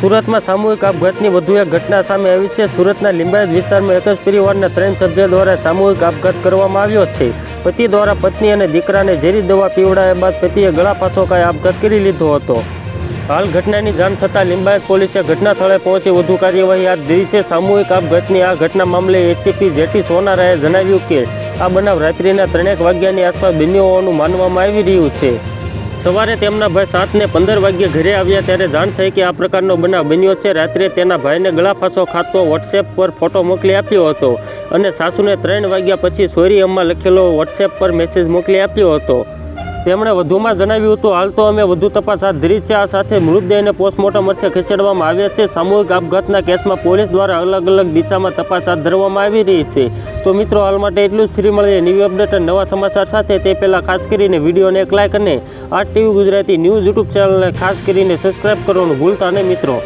સુરતમાં સામૂહિક આપઘાતની વધુ એક ઘટના સામે આવી છે. સુરતના લિંબાયત વિસ્તારમાં એક જ પરિવારના ત્રણ સભ્યો દ્વારા સામૂહિક આપઘાત કરવામાં આવ્યો છે. પતિ દ્વારા પત્ની અને દીકરાને ઝેરી દવા પીવડાવ્યા બાદ પતિએ ગળા પાસો આપઘાત કરી લીધો હતો. હાલ ઘટનાની જાણ થતાં લિંબાયત પોલીસે ઘટના સ્થળે પહોંચી વધુ કાર્યવાહી હાથ ધરી છે. સામૂહિક આપઘાતની આ ઘટના મામલે એચપી જેટી સોનારાએ જણાવ્યું કે, આ બનાવ રાત્રિના ત્રણેક વાગ્યાની આસપાસ બન્યો હોવાનું માનવામાં આવી રહ્યું છે. સવારે તેમના ભાઈ સાતને પંદર વાગ્યે ઘરે આવ્યા ત્યારે જાણ થઈ કે આ પ્રકારનો બનાવ બન્યો છે. રાત્રે તેના ભાઈને ગળાફાંસો ખાતો વોટ્સએપ પર ફોટો મોકલી આપ્યો હતો અને સાસુને ત્રણ વાગ્યા પછી સોરી અમ્મા લખેલો વોટ્સએપ પર મેસેજ મોકલી આપ્યો હતો. તેમણે વધુમાં જણાવ્યું હતું, હાલ તો અમે વધુ તપાસ હાથ ધરી છે. આ સાથે મૃતદેહને પોસ્ટમોર્ટમ અર્થે ખસેડવામાં આવ્યા છે. સામૂહિક આપઘાતના કેસમાં પોલીસ દ્વારા અલગ અલગ દિશામાં તપાસ હાથ ધરવામાં આવી રહી છે. તો મિત્રો, હાલ માટે એટલું જ. ફ્રી મળીએ ન્યૂ અપડેટ અને નવા સમાચાર સાથે. તે પહેલાં ખાસ કરીને વિડીયોને એક લાઇક અને આ ટીવી ગુજરાતી ન્યૂઝ યુટ્યુબ ચેનલને ખાસ કરીને સબસ્ક્રાઇબ કરવાનું ભૂલતા નહીં મિત્રો.